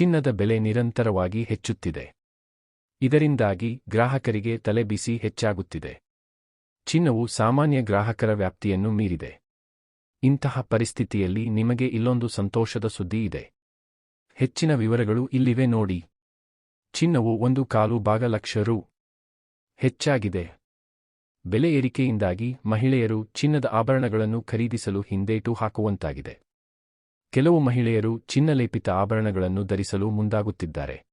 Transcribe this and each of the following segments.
ಚಿನ್ನದ ಬೆಲೆ ನಿರಂತರವಾಗಿ ಹೆಚ್ಚುತ್ತಿದೆ. ಇದರಿಂದಾಗಿ ಗ್ರಾಹಕರಿಗೆ ತಲೆಬಿಸಿ ಹೆಚ್ಚಾಗುತ್ತಿದೆ. ಚಿನ್ನವು ಸಾಮಾನ್ಯ ಗ್ರಾಹಕರ ವ್ಯಾಪ್ತಿಯನ್ನು ಮೀರಿದೆ. ಇಂತಹ ಪರಿಸ್ಥಿತಿಯಲ್ಲಿ ನಿಮಗೆ ಇಲ್ಲೊಂದು ಸಂತೋಷದ ಸುದ್ದಿ ಇದೆ. ಹೆಚ್ಚಿನ ವಿವರಗಳು ಇಲ್ಲಿವೆ ನೋಡಿ. ಚಿನ್ನವು ಒಂದು ಕಾಲು ಭಾಗ ಲಕ್ಷ ಹೆಚ್ಚಾಗಿದೆ. ಬೆಲೆ ಏರಿಕೆಯಿಂದಾಗಿ ಮಹಿಳೆಯರು ಚಿನ್ನದ ಆಭರಣಗಳನ್ನು ಖರೀದಿಸಲು ಹಿಂದೇಟು ಹಾಕುವಂತಾಗಿದೆ. ಕೆಲವು ಮಹಿಳೆಯರು ಚಿನ್ನಲೇಪಿತ ಆಭರಣಗಳನ್ನು ಧರಿಸಲು ಮುಂದಾಗುತ್ತಿದ್ದಾರೆ.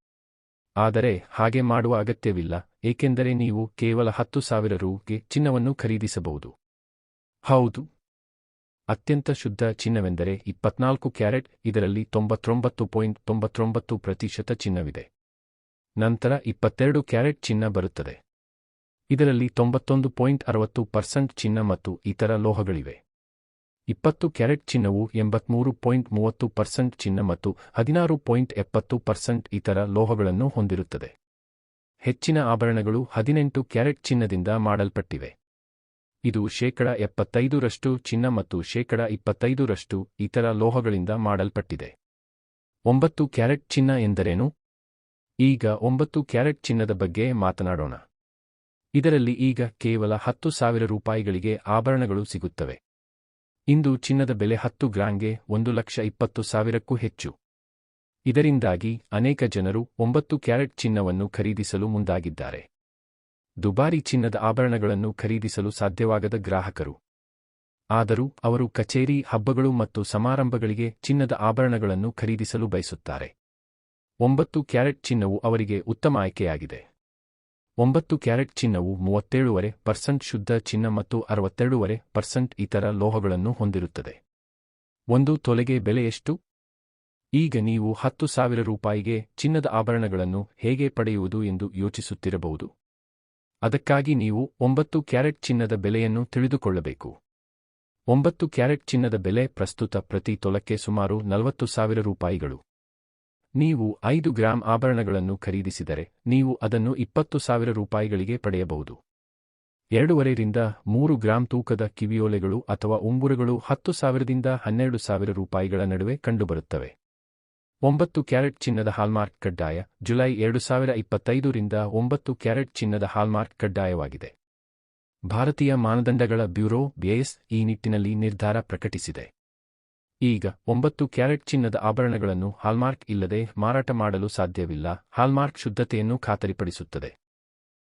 ಆದರೆ ಹಾಗೆ ಮಾಡುವ ಅಗತ್ಯವಿಲ್ಲ, ಏಕೆಂದರೆ ನೀವು ಕೇವಲ ಹತ್ತು ಸಾವಿರ ರೂಗೆ ಚಿನ್ನವನ್ನು ಖರೀದಿಸಬಹುದು. ಹೌದು. ಅತ್ಯಂತ ಶುದ್ಧ ಚಿನ್ನವೆಂದರೆ ಇಪ್ಪತ್ನಾಲ್ಕು ಕ್ಯಾರೆಟ್, ಇದರಲ್ಲಿ ತೊಂಬತ್ತೊಂಬತ್ತು ಪಾಯಿಂಟ್ ತೊಂಬತ್ತೊಂಬತ್ತು ಪ್ರತಿಶತ ಚಿನ್ನವಿದೆ. ನಂತರ ಇಪ್ಪತ್ತೆರಡು ಕ್ಯಾರೆಟ್ ಚಿನ್ನ ಬರುತ್ತದೆ. ಇದರಲ್ಲಿ ತೊಂಬತ್ತೊಂದು ಪಾಯಿಂಟ್ ಅರವತ್ತು ಪರ್ಸೆಂಟ್ ಚಿನ್ನ ಮತ್ತು ಇತರ ಲೋಹಗಳಿವೆ. ಇಪ್ಪತ್ತು ಕ್ಯಾರೆಟ್ ಚಿನ್ನವು ಎಂಬತ್ಮೂರು ಪಾಯಿಂಟ್ ಮೂವತ್ತು ಪರ್ಸೆಂಟ್ ಚಿನ್ನ ಮತ್ತು ಹದಿನಾರು ಪಾಯಿಂಟ್ ಎಪ್ಪತ್ತು ಪರ್ಸೆಂಟ್ ಇತರ ಲೋಹಗಳನ್ನು ಹೊಂದಿರುತ್ತದೆ. ಹೆಚ್ಚಿನ ಆಭರಣಗಳು ಹದಿನೆಂಟು ಕ್ಯಾರೆಟ್ ಚಿನ್ನದಿಂದ ಮಾಡಲ್ಪಟ್ಟಿವೆ. ಇದು ಶೇಕಡ ಎಪ್ಪತ್ತೈದರಷ್ಟು ಚಿನ್ನ ಮತ್ತು ಶೇಕಡ ಇಪ್ಪತ್ತೈದರಷ್ಟು ಇತರ ಲೋಹಗಳಿಂದ ಮಾಡಲ್ಪಟ್ಟಿದೆ. ಒಂಬತ್ತು ಕ್ಯಾರೆಟ್ ಚಿನ್ನ ಎಂದರೇನು? ಈಗ ಒಂಬತ್ತು ಕ್ಯಾರೆಟ್ ಚಿನ್ನದ ಬಗ್ಗೆ ಮಾತನಾಡೋಣ. ಇದರಲ್ಲಿ ಈಗ ಕೇವಲ ಹತ್ತು ಸಾವಿರ ರೂಪಾಯಿಗಳಿಗೆ ಆಭರಣಗಳು ಸಿಗುತ್ತವೆ. ಇಂದು ಚಿನ್ನದ ಬೆಲೆ ಹತ್ತು ಗ್ರಾಂಗೆ ಒಂದು ಲಕ್ಷ ಇಪ್ಪತ್ತು ಸಾವಿರಕ್ಕೂ ಹೆಚ್ಚು. ಇದರಿಂದಾಗಿ ಅನೇಕ ಜನರು ಒಂಬತ್ತು ಕ್ಯಾರೆಟ್ ಚಿನ್ನವನ್ನು ಖರೀದಿಸಲು ಮುಂದಾಗಿದ್ದಾರೆ. ದುಬಾರಿ ಚಿನ್ನದ ಆಭರಣಗಳನ್ನು ಖರೀದಿಸಲು ಸಾಧ್ಯವಾಗದ ಗ್ರಾಹಕರು. ಆದರೂ ಅವರು ಕಚೇರಿ, ಹಬ್ಬಗಳು ಮತ್ತು ಸಮಾರಂಭಗಳಿಗೆ ಚಿನ್ನದ ಆಭರಣಗಳನ್ನು ಖರೀದಿಸಲು ಬಯಸುತ್ತಾರೆ. ಒಂಬತ್ತು ಕ್ಯಾರೆಟ್ ಚಿನ್ನವು ಅವರಿಗೆ ಉತ್ತಮ ಆಯ್ಕೆಯಾಗಿದೆ. ಒಂಬತ್ತು ಕ್ಯಾರೆಟ್ ಚಿನ್ನವು ಮೂವತ್ತೇಳುವರೆ ಪರ್ಸೆಂಟ್ ಶುದ್ಧ ಚಿನ್ನ ಮತ್ತು ಅರವತ್ತೆರಡೂವರೆ ಪರ್ಸೆಂಟ್ ಇತರ ಲೋಹಗಳನ್ನು ಹೊಂದಿರುತ್ತದೆ. ಒಂದು ತೊಲೆಗೆ ಬೆಲೆ ಎಷ್ಟು? ಈಗ ನೀವು ಹತ್ತು ಸಾವಿರ ರೂಪಾಯಿಗೆ ಚಿನ್ನದ ಆಭರಣಗಳನ್ನು ಹೇಗೆ ಪಡೆಯುವುದು ಎಂದು ಯೋಚಿಸುತ್ತಿರಬಹುದು. ಅದಕ್ಕಾಗಿ ನೀವು ಒಂಬತ್ತು ಕ್ಯಾರೆಟ್ ಚಿನ್ನದ ಬೆಲೆಯನ್ನು ತಿಳಿದುಕೊಳ್ಳಬೇಕು. ಒಂಬತ್ತು ಕ್ಯಾರೆಟ್ ಚಿನ್ನದ ಬೆಲೆ ಪ್ರಸ್ತುತ ಪ್ರತಿ ತೊಲಕ್ಕೆ ಸುಮಾರು ನಲವತ್ತು ಸಾವಿರ ರೂಪಾಯಿಗಳು. ನೀವು ಐದು ಗ್ರಾಂ ಆಭರಣಗಳನ್ನು ಖರೀದಿಸಿದರೆ ನೀವು ಅದನ್ನು ಇಪ್ಪತ್ತು ಸಾವಿರ ರೂಪಾಯಿಗಳಿಗೆ ಪಡೆಯಬಹುದು. ಎರಡೂವರೆರಿಂದ ಮೂರು ಗ್ರಾಂ ತೂಕದ ಕಿವಿಯೋಲೆಗಳು ಅಥವಾ ಉಂಗುರಗಳು ಹತ್ತು ಸಾವಿರದಿಂದ ಹನ್ನೆರಡು ಸಾವಿರ ರೂಪಾಯಿಗಳ ನಡುವೆ ಕಂಡುಬರುತ್ತವೆ. ಒಂಬತ್ತು ಕ್ಯಾರೆಟ್ ಚಿನ್ನದ ಹಾಲ್ಮಾರ್ಕ್ ಕಡ್ಡಾಯ, ಜುಲೈ ಎರಡು ಸಾವಿರ ಇಪ್ಪತ್ತೈದರಿಂದ ಒಂಬತ್ತು ಕ್ಯಾರೆಟ್ ಚಿನ್ನದ ಹಾಲ್ಮಾರ್ಕ್ ಕಡ್ಡಾಯವಾಗಿದೆ. ಭಾರತೀಯ ಮಾನದಂಡಗಳ ಬ್ಯೂರೋ ಬಿಎಸ್ ಈ ನಿಟ್ಟಿನಲ್ಲಿ ನಿರ್ಧಾರ ಪ್ರಕಟಿಸಿದೆ. ಈಗ ಒಂಬತ್ತು ಕ್ಯಾರೆಟ್ ಚಿನ್ನದ ಆಭರಣಗಳನ್ನು ಹಾಲ್ಮಾರ್ಕ್ ಇಲ್ಲದೆ ಮಾರಾಟ ಮಾಡಲು ಸಾಧ್ಯವಿಲ್ಲ. ಹಾಲ್ಮಾರ್ಕ್ ಶುದ್ಧತೆಯನ್ನು ಖಾತರಿಪಡಿಸುತ್ತದೆ.